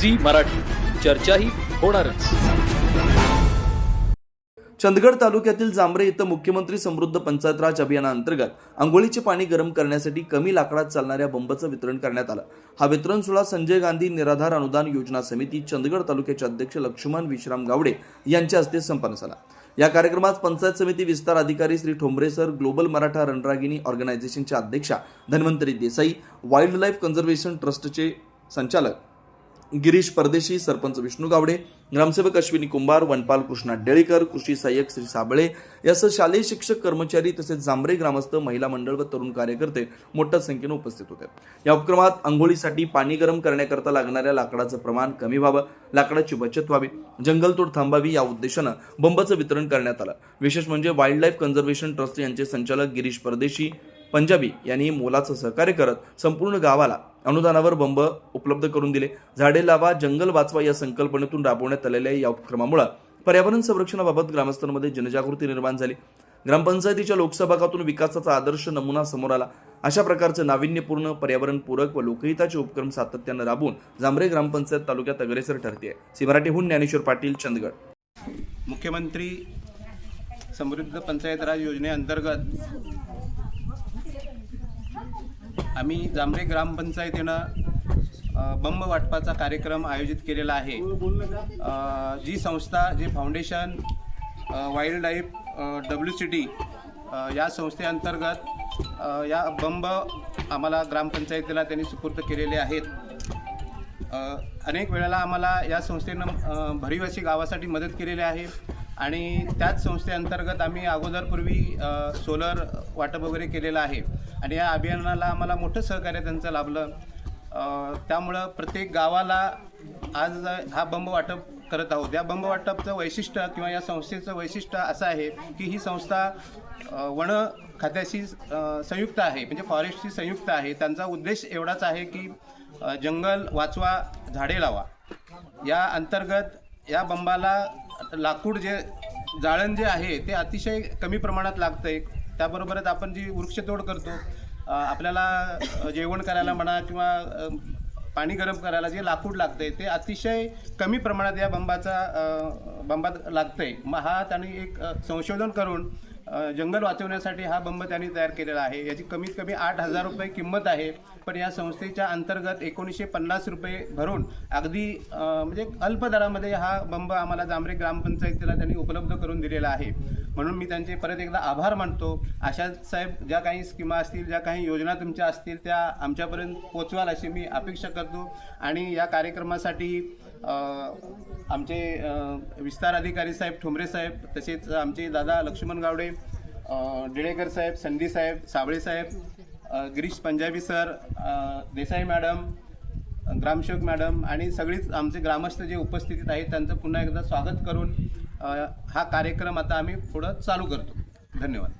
Zee Marathi. चर्चाही होणारच. चंदगड तालुक्यातील जांभरे इथं मुख्यमंत्री समृद्ध पंचायत राज अभियानाअंतर्गत आंघोळीचे पाणी गरम करण्यासाठी कमी लाकडात चालणाऱ्या बंबचं वितरण करण्यात आलं. हा वितरण सोहळा संजय गांधी निराधार अनुदान योजना समिती चंदगड तालुक्याचे अध्यक्ष लक्ष्मण विश्राम गावडे यांच्या हस्ते संपन्न झाला. या कार्यक्रमात पंचायत समिती विस्तार अधिकारी श्री ठोंबरे सर ग्लोबल मराठा रणरागिणी ऑर्गनायझेशनच्या अध्यक्षा Dhanvantari Desai wildlife conservation ट्रस्टचे संचालक गिरीश परदेशी सरपंच विष्णू गावडे ग्रामसेवक अश्विनी कुंभार वनपाल कृष्णा डेळीकर कृषी सहाय्यक श्री साबळे यासह शालेय शिक्षक कर्मचारी तसेच जांभरे ग्रामस्थ महिला मंडळ व तरुण कार्यकर्ते मोठ्या संख्येने उपस्थित होते. या उपक्रमात आंघोळीसाठी पाणी गरम करण्याकरता लागणाऱ्या लाकडाचं प्रमाण कमी व्हावं लाकडाची बचत व्हावी जंगलतोड थांबावी या उद्देशानं बंबाचं वितरण करण्यात आलं. विशेष म्हणजे वाईल्ड लाईफ कन्झर्वेशन ट्रस्ट यांचे संचालक गिरीश परदेशी पंजाबी यांनी मोलाचं सहकार्य करत संपूर्ण गावाला अनुदानावर बंब उपलब्ध करून दिले. झाडे लावा जंगल वाचवा या संकल्पनेतून राबवण्यात आलेल्या या उपक्रमामुळे पर्यावरण संरक्षणाबाबत ग्रामस्थांमध्ये जनजागृती निर्माण झाली. ग्रामपंचायतीच्या लोकसहभागातून विकासाचा आदर्श नमुना समोर आला. अशा प्रकारचे नाविन्यपूर्ण पर्यावरणपूरक व लोकहिताचे उपक्रम सातत्यानं राबवून जांभरे ग्रामपंचायत तालुक्यात अग्रेसर ठरते सी मराठीहून ज्ञानेश्वर पाटील चंदगड. मुख्यमंत्री समृद्ध पंचायत राज योजनेअंतर्गत आम्ही जांभरे ग्रामपंचायतीनं बंब वाटपाचा कार्यक्रम आयोजित केलेला आहे. जी संस्था जे foundation wildlife W C T या संस्थेअंतर्गत या बंब आम्हाला ग्रामपंचायतीला त्यांनी सुपूर्द केलेले आहेत. अनेक वेळेला आम्हाला या संस्थेनं भरिवासी भरीव अशी गावासाठी मदत केलेली आहे. आणि त्याच संस्थेअंतर्गत आम्ही अगोदरपूर्वी सोलर वाटप वगैरे केलेलं आहे. आणि या अभियानाला आम्हाला मोठं सहकार्य त्यांचं लाभलं. त्यामुळं प्रत्येक गावाला आज हा बंब वाटप करत आहोत. या बंब वाटपचं वैशिष्ट्य किंवा या संस्थेचं वैशिष्ट्य असं आहे की ही संस्था वन खात्याशी संयुक्त आहे. म्हणजे फॉरेस्टशी संयुक्त आहे. त्यांचा उद्देश एवढाच आहे की जंगल वाचवा झाडे लावा. या अंतर्गत या बंबाला लाकूड जे जाळण जे आहे ते अतिशय कमी प्रमाणात लागतं आहे त्याबरोबरच आपण जी वृक्षतोड करतो आपल्याला जेवण करायला म्हणा किंवा पाणी गरम करायला जे लाकूड लागतंय ते अतिशय कमी प्रमाणात या बंबाचा बंबात बंबात लागतंय. मग हा त्यांनी एक संशोधन करून जंगल वाचवण्यासाठी हा बंब त्यांनी तयार केलेला आहे. याची कमीत कमी आठ हजार रुपये किंमत आहे. पण या संस्थेच्या अंतर्गत एकोणीसशे पन्नास रुपये भरून अगदी म्हणजे अल्प दरामध्ये हा बंब आम्हाला जांभरे ग्रामपंचायतीला त्यांनी उपलब्ध करून दिलेला आहे. म्हणून मी त्यांचे परत एकदा आभार मानतो. अशा साहेब ज्या काही स्कीमा असतील ज्या काही योजना तुमच्या असतील त्या आमच्यापर्यंत पोचवाल अशी मी अपेक्षा करतो. आणि या कार्यक्रमासाठी आमचे विस्तार अधिकारी साहेब ठुमरे साहेब तसेच आमचे दादा लक्ष्मण गावडे डिळेकर साहेब संधी साहेब साबळे साहेब गिरीश पंजाबी सर देसाई मॅडम ग्रामसेवक मॅडम आणि सगळीच आमचे ग्रामस्थ जे उपस्थितीत आहेत त्यांचं पुन्हा एकदा स्वागत करून हा कार्यक्रम आता आम्ही पुढं चालू करतो. धन्यवाद.